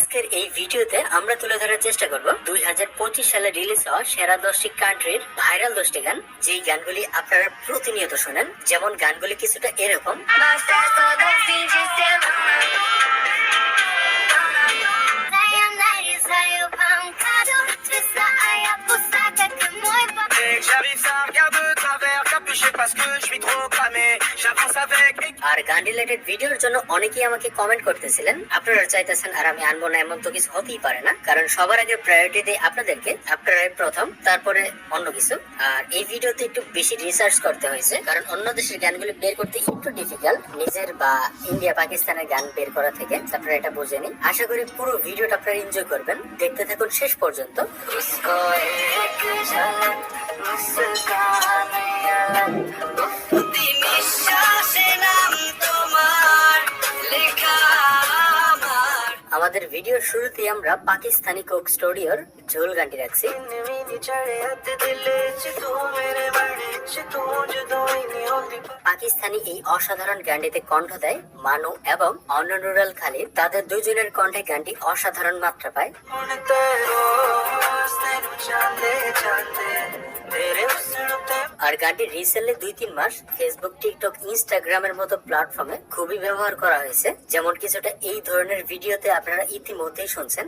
আজকের এই ভিডিওতে আমরা তুলে ধরার চেষ্টা করব দুই হাজার পঁচিশ সালে রিলিজ হওয়া সেরা দশটি কান্ট্রির ভাইরাল দশটি গান। যেই গানগুলি আপনারা প্রতিনিয়ত শোনেন, যেমন গানগুলি কিছুটা এরকম। আর গান রিলেটেড ভিডিওর জন্য অনেকেই আমাকে কমেন্ট করতেছিলেন আপনারা চাইতেছেন আর আমি আনবো না এমন তো কিছু হতেই পারে না কারণ সবার আগে প্রায়োরিটি দেয় আপনাদেরকে আপনারাই প্রথম তারপরে অন্য কিছু আর এই ভিডিওতে একটু বেশি রিসার্চ করতে হয়েছে কারণ অন্য দেশের গানগুলি বের করতে একটু ডিফিকাল্ট নিজের বা ইন্ডিয়া পাকিস্তানের গান বের করা থেকে আপনারা এটা বুঝে নিন আশা করি পুরো ভিডিওটা আপনারা এনজয় করবেন দেখতে থাকুন শেষ পর্যন্ত उसको एक झलक मुस्काने ভিডিওর শুরুতে আমরা পাকিস্তানি কোক স্টুডিওর ঝোল গানটি রাখছি। পাকিস্তানি এই অসাধারণ গানটিতে কণ্ঠ দেয় মানু এবং অন্য নুরাল খালি তাদের দুজনের কণ্ঠে গানটি অসাধারণ মাত্রা পায়। আর গানটি রিসেন্টলি দুই তিন মাস ফেসবুক টিকটক ইনস্টাগ্রামের মতো প্ল্যাটফর্মে খুবই ব্যবহার করা হয়েছে। যেমন কিছুটা এই ধরনের ভিডিওতে আপনারা ইতিমধ্যেই শুনছেন।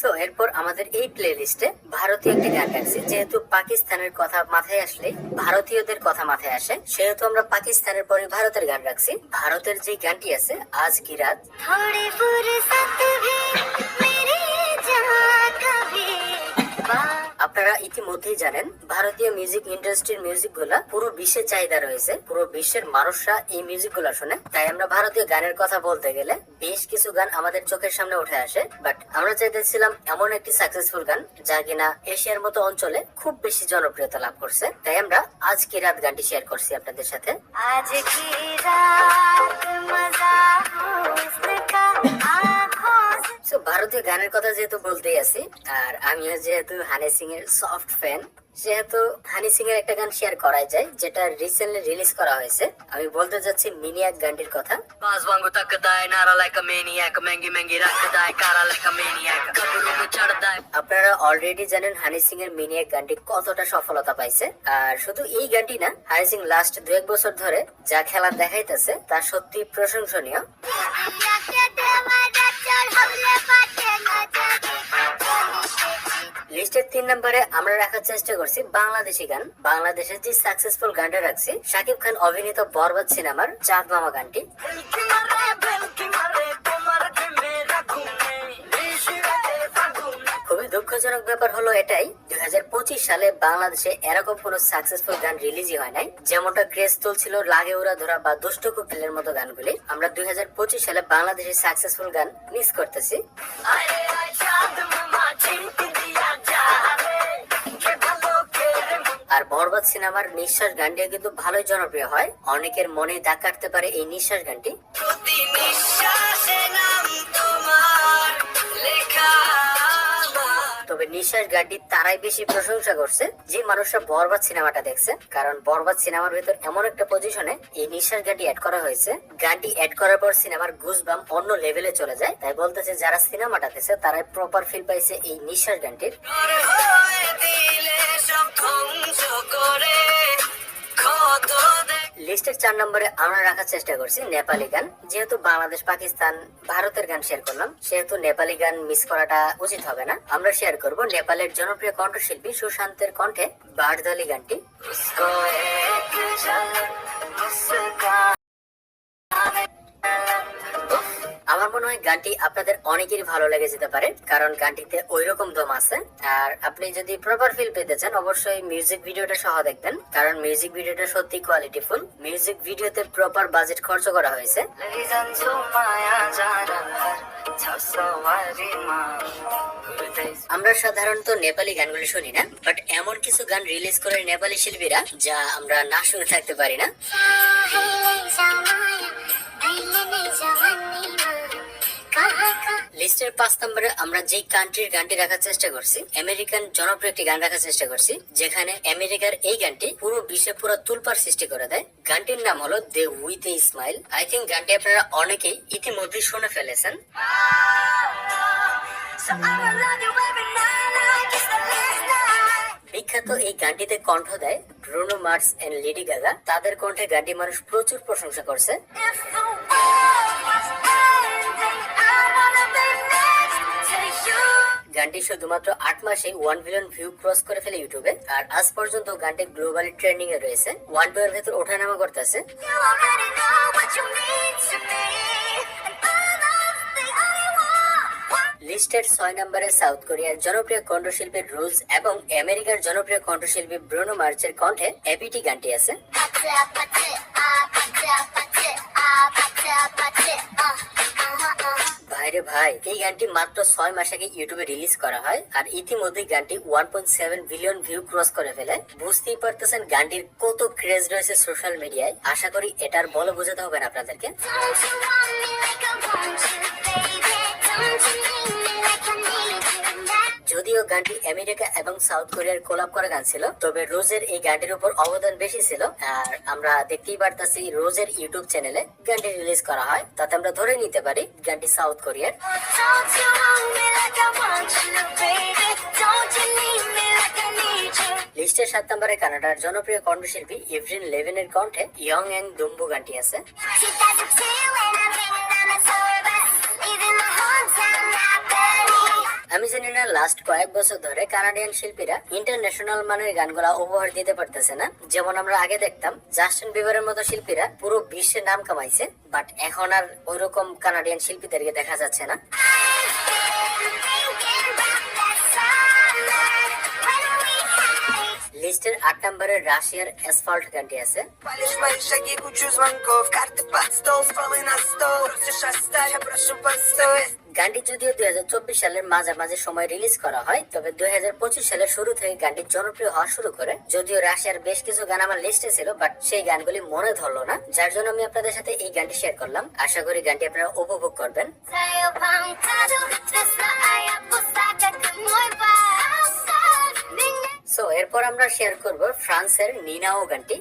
সো এরপর আমাদের এই প্লে লিস্টে ভারতীয় একটি গান রাখছি যেহেতু পাকিস্তানের কথা মাথায় আসলে ভারতীয়দের কথা মাথায় আসে, সেহেতু আমরা পাকিস্তানের পরে ভারতের গান রাখছি ভারতের যে গানটি আছে, আজ কি রাত? আপনারা ইতিমধ্যেই জানেন, ভারতীয় মিউজিক ইন্ডাস্ট্রির মিউজিকগুলা পুরো বিশ্বে চাহিদা রয়েছে, পুরো বিশ্বের মানুষরা এই মিউজিকগুলা শুনে। তাই আমরা ভারতীয় গানের কথা বলতে গেলে বেশ কিছু গান আমাদের চোখের সামনে উঠে আসে বাট আমরা চাইতেছিলাম এমন একটি সাকসেসফুল গান যা কিনা এশিয়ার মতো অঞ্চলে খুব বেশি জনপ্রিয়তা লাভ করছে। তাই আমরা আজ কি রাত গানটি শেয়ার করছি আপনাদের সাথে। আজ কি রাত মজা সো ভারতীয় গানের কথা যেহেতু বলতেই আছি আর আমিও যেহেতু হানি সিং এর সফট ফ্যান সেহেতু হানি সিং এর একটা গান শেয়ার করাই যায় যেটা রিসেন্টলি রিলিজ করা হয়েছে। আমি বলতে যাচ্ছি মিনিয়াক গানটির কথা। বাস বাঙ্গু তাক দায় নারা লাইক মেনিয়াক মেঙ্গি ম্যাঙ্গি রাখ দায় কারা লাইক মেনিয়াক আপনারা অলরেডি জানেন হানি সিং এর মিনিয়াক গানটি কতটা সফলতা পাইছে। আর শুধু এই গানটি না হানি সিং লাস্ট দু এক বছর ধরে যা খেলা দেখাইতেছে তা সত্যি প্রশংসনীয়। লিস্টের তিন নম্বরে আমরা রাখার চেষ্টা করছি বাংলাদেশি গান। বাংলাদেশের যে সাকসেসফুল গানটা রাখছি, শাকিব খান অভিনীত বরবাদ সিনেমার চাঁদ মামা গানটি। খুবই দুঃখজনক ব্যাপার হলো এটাই দুই সালে বাংলাদেশে এরকম কোনো সাকসেসফুল গান রিলিজই হয় নাই। যেমনটা ক্রেজ তুলছিল লাগে উড়া ধরা বা দুষ্ট কুকিলের মতো গানগুলি। আমরা দুই হাজার পঁচিশ সালে বাংলাদেশের সাকসেসফুল গান মিস করতেছি। আর বরবাদ সিনেমার নিঃশ্বাস গানটি কিন্তু ভালোই জনপ্রিয় হয়। অনেকের মনে দাগ কাটতে পারে এই নিঃশ্বাস গানটি। তবে নিঃশ্বাস গানটি তারাই বেশি প্রশংসা করছে যে মানুষরা বরবাদ সিনেমাটা দেখছে। কারণ বরবাদ সিনেমার ভেতর এমন একটা পজিশনে এই নিঃশ্বাস গানটি অ্যাড করা হয়েছে। গানটি অ্যাড করার পর সিনেমার গুজবাম অন্য লেভেলে চলে যায়। তাই বলতেছে, যারা সিনেমাটা দেখছে, তারাই প্রপার ফিল পাইছে এই নিঃশ্বাস গানটির লিস্টের চার নম্বরে আমরা রাখার চেষ্টা করছি, নেপালি গান। যেহেতু বাংলাদেশ, পাকিস্তান, ভারতের গান শেয়ার করলাম, সেহেতু নেপালি গান মিস করাটা উচিত হবে না। আমরা শেয়ার করব নেপালের জনপ্রিয় কণ্ঠশিল্পী সুশান্তের কণ্ঠে বাড়দলি গানটি। নয় গানটি আপনাদের অনেকেরই ভালো লেগে যেতে পারে কারণ গানটিতে ওই রকম দম আছে। আর আপনি যদি প্রপার ফিল পেতে চান অবশ্যই মিউজিক ভিডিওটা সহ দেখবেন কারণ মিউজিক ভিডিওটা সত্যি কোয়ালিটি ফুল মিউজিক ভিডিওতে প্রপার বাজেট খরচ করা হয়েছে। আমরা সাধারণত নেপালি গানগুলো শুনি না বাট এমন কিছু গান রিলিজ করে নেপালি শিল্পীরা যা আমরা না শুনে থাকতে পারি না। লিস্টের পাঁচ নম্বরে আমরা যে কান্ট্রির গানটি রাখার চেষ্টা করছি আমেরিকান জনপ্রিয় একটি গান রাখার চেষ্টা করছি যেখানে আমেরিকার এই গানটি পুরো বিশ্বে পুরো তুলপার সৃষ্টি করে দেয়। গানটির নাম হলো die with a smile I think গানটি আপনারা অনেকেই ইতিমধ্যেই শুনে ফেলেছেন. বিখ্যাত এই গানটিতে কণ্ঠ দেয় Bruno Mars and Lady Gaga তাদের কণ্ঠে গানটি মানুষ প্রচুর প্রশংসা করছে। গানটি শুধুমাত্র আট মাসে ওয়ান বিলিয়ন ভিউ ক্রস করে ফেলে ইউটিউবে আর আজ পর্যন্ত গানটি গ্লোবালি ট্রেন্ডিং এ রয়েছে ওয়ান টু এর ভেতর ওঠানামা করতেছে. লিস্টের ছয় নম্বরে সাউথ কোরিয়ার জনপ্রিয় কণ্ঠশিল্পী রুলস এবং আমেরিকার জনপ্রিয় কণ্ঠশিল্পী ব্রুনো মার্চের কণ্ঠে এপিটি গানটি আছে ভাইরে ভাই, এই গানটি মাত্র ছয় মাস আগে ইউটিউবে রিলিজ করা হয় আর ইতিমধ্যে গানটি one point seven billion view cross করে ফেলে। বুঝতেই পারতেছেন গানটির কত ক্রেজ রয়েছে সোশ্যাল মিডিয়ায় আশা করি এটার বলে বোঝাতে হবে না আপনাদেরকে। যদিও গানটি আমেরিকা এবং সাউথ কোরিয়ার কোলাপ করা গান ছিল, তবে রোজের এই গানটির উপর অবদান বেশি ছিল। আর আমরা দেখতেই পারতাছি রোজের ইউটিউব চ্যানেলে গানটি রিলিজ করা হয়। তাতে আমরা ধরে নিতে পারি গানটি সাউথ কোরিয়ার? লিস্টের সাত নম্বরে কানাডার জনপ্রিয় কণ্ঠশিল্পী ইভরিন লেভেনের কণ্ঠে ইয়ং অ্যাং দুম্বু গানটি আছে। আমি জানি না লাস্ট কয়েক বছর ধরে কানাডিয়ান শিল্পীরা ইন্টারন্যাশনাল মানের গানগুলা উপহার দিতে পারতেছে না। যেমন আমরা আগে দেখতাম জাস্টিন বিবারের মতো শিল্পীরা পুরো বিশ্বে নাম কামাইছে বাট এখন আর ওইরকম কানাডিয়ান শিল্পীদেরকে দেখা যাচ্ছে না। লিস্টের আট নম্বরে রাশিয়ার অ্যাসফল্ট গানটি আছে। গানটি যদিও দুই হাজার চব্বিশ সালের মাঝামাঝি সময় রিলিজ করা হয়, তবে দুই হাজার পঁচিশ সালের শুরু থেকে গানটি জনপ্রিয় হওয়া শুরু করে। যদিও রাশিয়ার বেশ কিছু গান আমার লিস্টে ছিল, বাট সেই গানগুলি মনে ধরলো না, যার জন্য আমি আপনাদের সাথে এই গানটি শেয়ার করলাম। আশা করি গানটি আপনারা উপভোগ করবেন। সো এরপর আমরা শেয়ার করব ফ্রান্সের নিনাও গানটি।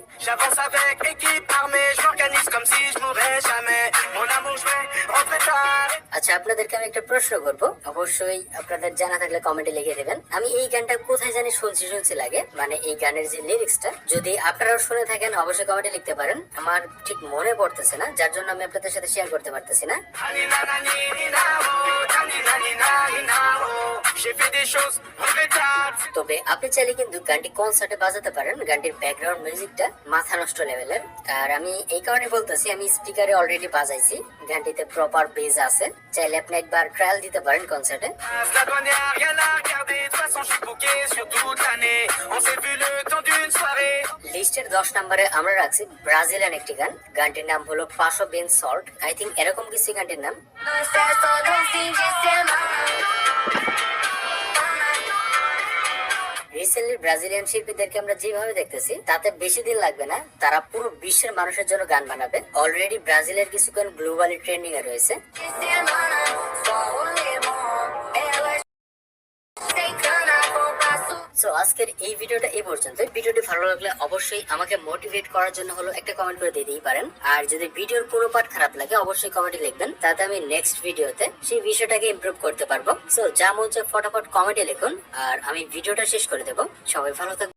Vais rentrer tard আচ্ছা আপনাদেরকে আমি একটা প্রশ্ন করব। অবশ্যই আপনাদের জানা থাকলে কমেন্টে লিখে দেবেন। আমি এই গানটা কোথায় জানি শুনছি শুনছি লাগে। মানে এই গানের যে লিরিক্সটা যদি আপনারাও শুনে থাকেন অবশ্যই কমেন্টে লিখতে পারেন। আমার ঠিক মনে পড়তেছে না যার জন্য আমি আপনাদের সাথে শেয়ার করতে পারতেছি না। J'ai fait des choses তবে আপনি চাইলে কিন্তু গানটি কনসার্টে বাজাতে পারেন। গানটির ব্যাকগ্রাউন্ড মিউজিকটা মাথা নষ্ট লেভেলের আর আমি এই কারণে বলতেছি, আমি স্পিকারে অলরেডি বাজাইছি। গানটিতে প্রপার বেজ আছে। চাইলে আপনি একবার ট্রায়াল দিতে পারেন কনসার্টে লিস্টের দশ নম্বরে আমরা রাখছি ব্রাজিলিয়ান একটি গান। গানটির নাম হলো পাশো বেন সল্ট আই থিঙ্ক এরকম কিছু গানটির নাম। রিসেন্টলি ব্রাজিলিয়ান শিল্পীদেরকে আমরা যেভাবে দেখতেছি, তাতে বেশি দিন লাগবে না। তারা পুরো বিশ্বের মানুষের জন্য গান বানাবে। অলরেডি ব্রাজিলের কিছু গান গ্লোবালি ট্রেন্ডিং এ রয়েছে। সো আজকের এই ভিডিওটা এই পর্যন্ত ভিডিওটি ভালো লাগলে অবশ্যই আমাকে মোটিভেট করার জন্য হলো একটা কমেন্ট করে দিয়ে দিতেই পারেন। আর যদি ভিডিওর পুরো পাঠ খারাপ লাগে, অবশ্যই কমেন্টে লিখবেন। তাতে আমি নেক্সট ভিডিওতে সেই বিষয়টাকে ইমপ্রুভ করতে পারব। সো যা মন চায়, ফটাফট কমেন্টে লিখুন। আর আমি ভিডিওটা শেষ করে দেবো। সবাই ভালো থাকবেন।